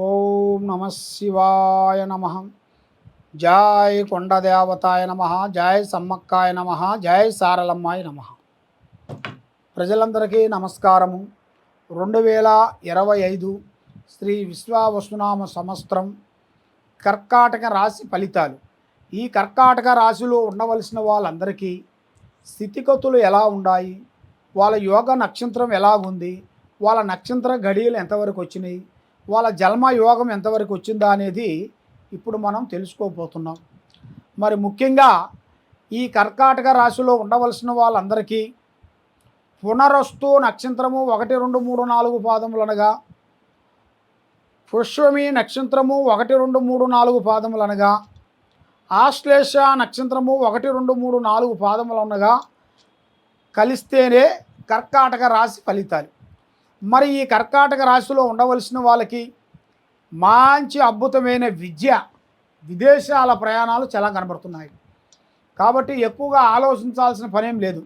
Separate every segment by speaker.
Speaker 1: ఓం నమ శివాయ నమ. జాయ్ కొండదేవతాయ నమ జాయ్ సమ్మక్కాయ నమ జాయ్ సారలమ్మాయ నమ. ప్రజలందరికీ నమస్కారము. రెండు వేల ఇరవై ఐదు శ్రీ విశ్వావసునామ సంవత్సరం కర్కాటక రాశి ఫలితాలు. ఈ కర్కాటక రాశిలో ఉండవలసిన వాళ్ళందరికీ స్థితిగతులు ఎలా ఉన్నాయి వాళ్ళ యోగ నక్షత్రం ఎలా ఉంది? వాళ్ళ నక్షత్ర ఘడియలు ఎంతవరకు వచ్చినాయి? వాళ్ళ జన్మ యోగం ఎంతవరకు వచ్చిందా అనేది ఇప్పుడు మనం తెలుసుకోబోతున్నాం. మరి ముఖ్యంగా ఈ కర్కాటక రాశిలో ఉండవలసిన వాళ్ళందరికీ పునరస్తు నక్షత్రము ఒకటి రెండు మూడు నాలుగు పాదములు అనగా నక్షత్రము ఒకటి రెండు మూడు నాలుగు పాదములు అనగా ఆశ్లేష నక్షత్రము ఒకటి రెండు మూడు నాలుగు పాదములు అనగా కలిస్తేనే కర్కాటక రాశి ఫలితాలు. మరి ఈ కర్కాటక రాశిలో ఉండవలసిన వాళ్ళకి మంచి అద్భుతమైన విద్య విదేశాల ప్రయాణాలు చాలా కనబడుతున్నాయి. కాబట్టి ఎక్కువగా ఆలోచించాల్సిన పనేం లేదు.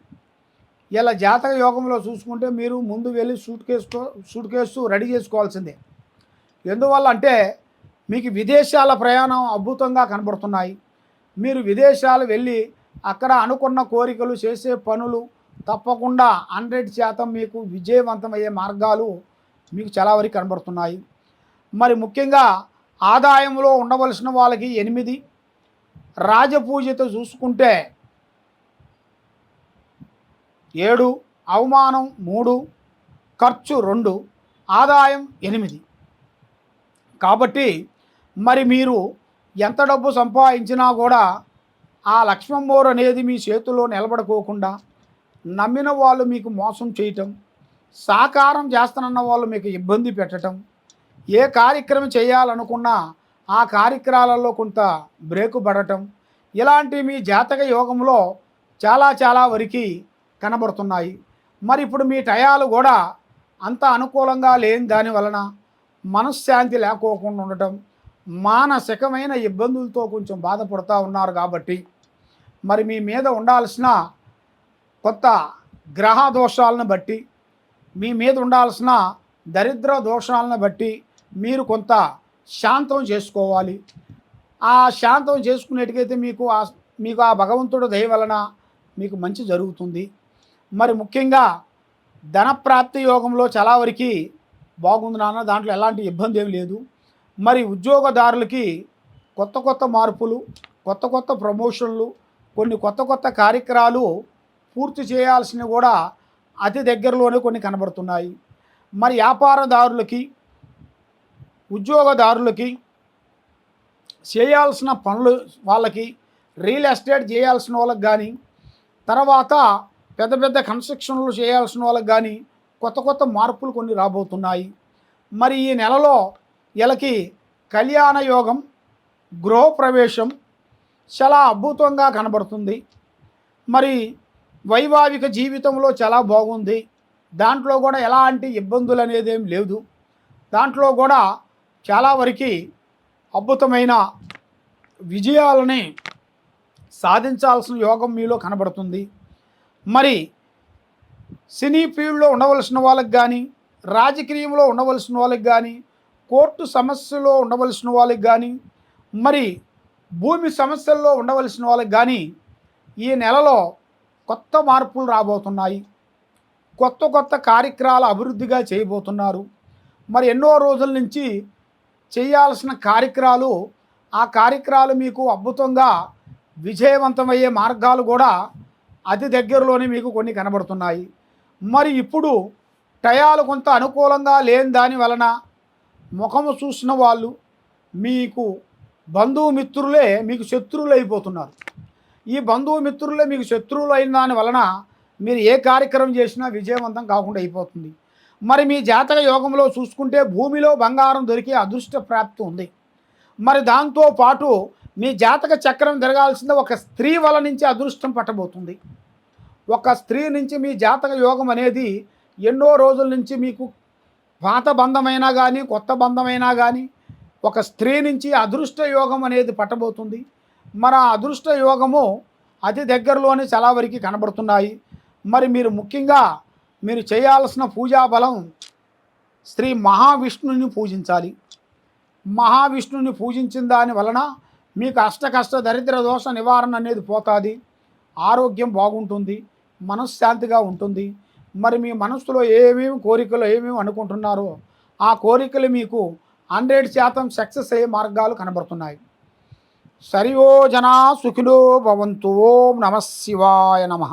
Speaker 1: ఇలా జాతక యోగంలో చూసుకుంటే మీరు ముందు వెళ్ళి suitcase suitcase ready చేసుకోవాల్సిందే. ఎందువల్ల అంటే మీకు విదేశాల ప్రయాణం అద్భుతంగా కనబడుతున్నాయి. మీరు విదేశాలు వెళ్ళి అక్కడ అనుకున్న కోరికలు చేసే పనులు తప్పకుండా హండ్రెడ్ శాతం మీకు విజయవంతమయ్యే మార్గాలు మీకు చాలా వరకు కనబడుతున్నాయి. మరి ముఖ్యంగా ఆదాయంలో ఉండవలసిన వాళ్ళకి ఎనిమిది రాజపూజతో చూసుకుంటే ఏడు అవమానం మూడు ఖర్చు రెండు ఆదాయం ఎనిమిది. కాబట్టి మరి మీరు ఎంత డబ్బు సంపాదించినా కూడా ఆ లక్ష్మమ్మోరు అనేది మీ చేతుల్లో నిలబడుకోకుండా నమ్మిన వాళ్ళు మీకు మోసం చేయటం సాకారం చేస్తానన్న వాళ్ళు మీకు ఇబ్బంది పెట్టడం ఏ కార్యక్రమం చేయాలనుకున్నా ఆ కార్యక్రమాలలో కొంత బ్రేకు పడటం ఇలాంటి మీ జాతక యోగంలో చాలా చాలా వరకు కనబడుతున్నాయి. మరి ఇప్పుడు మీ టయాలు కూడా అంత అనుకూలంగా లేని దాని వలన మనశ్శాంతి లేకోకుండా ఉండటం మానసికమైన ఇబ్బందులతో కొంచెం బాధపడుతూ ఉన్నారు కాబట్టి మరి మీ మీద ఉండాల్సిన కొత్త గ్రహ దోషాలను బట్టి మీ మీద ఉండాల్సిన దరిద్ర దోషాలను బట్టి మీరు కొంత శాంతం చేసుకోవాలి. ఆ శాంతం చేసుకునేటికైతే మీకు ఆ మీకు ఆ భగవంతుడు దయ వలన మీకు మంచి జరుగుతుంది. మరి ముఖ్యంగా ధనప్రాప్తి యోగంలో చాలా వరకు బాగుంది నాన్న దాంట్లో ఎలాంటి ఇబ్బంది ఏమి లేదు. మరి ఉద్యోగదారులకి కొత్త కొత్త మార్పులు కొత్త కొత్త ప్రమోషన్లు కొన్ని కొత్త కొత్త కార్యక్రమాలు పూర్తి చేయాల్సినవి కూడా అతి దగ్గరలోనే కొన్ని కనబడుతున్నాయి. మరి వ్యాపారదారులకి ఉద్యోగదారులకి చేయాల్సిన పనులు వాళ్ళకి రియల్ ఎస్టేట్ చేయాల్సిన వాళ్ళకి కానీ తర్వాత పెద్ద పెద్ద కన్స్ట్రక్షన్లు చేయాల్సిన వాళ్ళకి కానీ కొత్త కొత్త మార్పులు కొన్ని రాబోతున్నాయి. మరి ఈ నెలలో వీళ్ళకి కళ్యాణ యోగం గృహప్రవేశం చాలా అద్భుతంగా కనబడుతుంది. మరి వైవాహిక జీవితంలో చాలా బాగుంది. దాంట్లో కూడా ఎలాంటి ఇబ్బందులు అనేది ఏం లేదు. దాంట్లో కూడా చాలా వరకు అద్భుతమైన విజయాలని సాధించాల్సిన యోగం మీలో కనబడుతుంది. మరి సినీ ఫీల్డ్లో ఉండవలసిన వాళ్ళకి కానీ రాజకీయంలో ఉండవలసిన వాళ్ళకి కానీ కోర్టు సమస్యలో ఉండవలసిన వాళ్ళకి కానీ మరి భూమి సమస్యల్లో ఉండవలసిన వాళ్ళకి కానీ ఈ నెలలో కొత్త మార్పులు రాబోతున్నాయి. కొత్త కొత్త కార్యక్రమాలు అభివృద్ధిగా చేయబోతున్నారు. మరి ఎన్నో రోజుల నుంచి చేయాల్సిన కార్యక్రమాలు ఆ కార్యక్రమాలు మీకు అద్భుతంగా విజయవంతమయ్యే మార్గాలు కూడా అతి దగ్గరలోనే మీకు కొన్ని కనబడుతున్నాయి. మరి ఇప్పుడు టయాలు కొంత అనుకూలంగా లేని దాని వలన ముఖము చూసిన వాళ్ళు మీకు బంధుమిత్రులే మీకు శత్రువులు అయిపోతున్నారు ఈ బంధువు మిత్రులే మీకు శత్రువులు అయిన దాని వలన మీరు ఏ కార్యక్రమం చేసినా విజయవంతం కాకుండా అయిపోతుంది. మరి మీ జాతక యోగంలో చూసుకుంటే భూమిలో బంగారం దొరికే అదృష్ట ప్రాప్తి ఉంది. మరి దాంతో పాటు మీ జాతక చక్రం తిరగాల్సిందే ఒక స్త్రీ వల నుంచి అదృష్టం పట్టబోతుంది. ఒక స్త్రీ నుంచి మీ జాతక యోగం అనేది ఎన్నో రోజుల నుంచి మీకు పాత బంధమైనా కానీ కొత్త బంధమైనా కానీ ఒక స్త్రీ నుంచి అదృష్ట యోగం అనేది పట్టబోతుంది. మన అదృష్ట యోగము అతి దగ్గరలోనే చాలా వరకు కనబడుతున్నాయి. మరి మీరు ముఖ్యంగా మీరు చేయాల్సిన పూజా బలం శ్రీ మహావిష్ణుని పూజించాలి. మహావిష్ణుని పూజించిన దాని వలన మీకు అష్ట కష్ట దరిద్ర దోష నివారణ అనేది పోతుంది. ఆరోగ్యం బాగుంటుంది మనశ్శాంతిగా ఉంటుంది. మరి మీ మనసులో ఏమేమి కోరికలు ఏమేమి అనుకుంటున్నారో ఆ కోరికలు మీకు హండ్రెడ్ శాతం సక్సెస్ అయ్యే మార్గాలు కనబడుతున్నాయి. సరియోజనా సుఖిలో భవంతు ఓం నమ శివాయ నమః.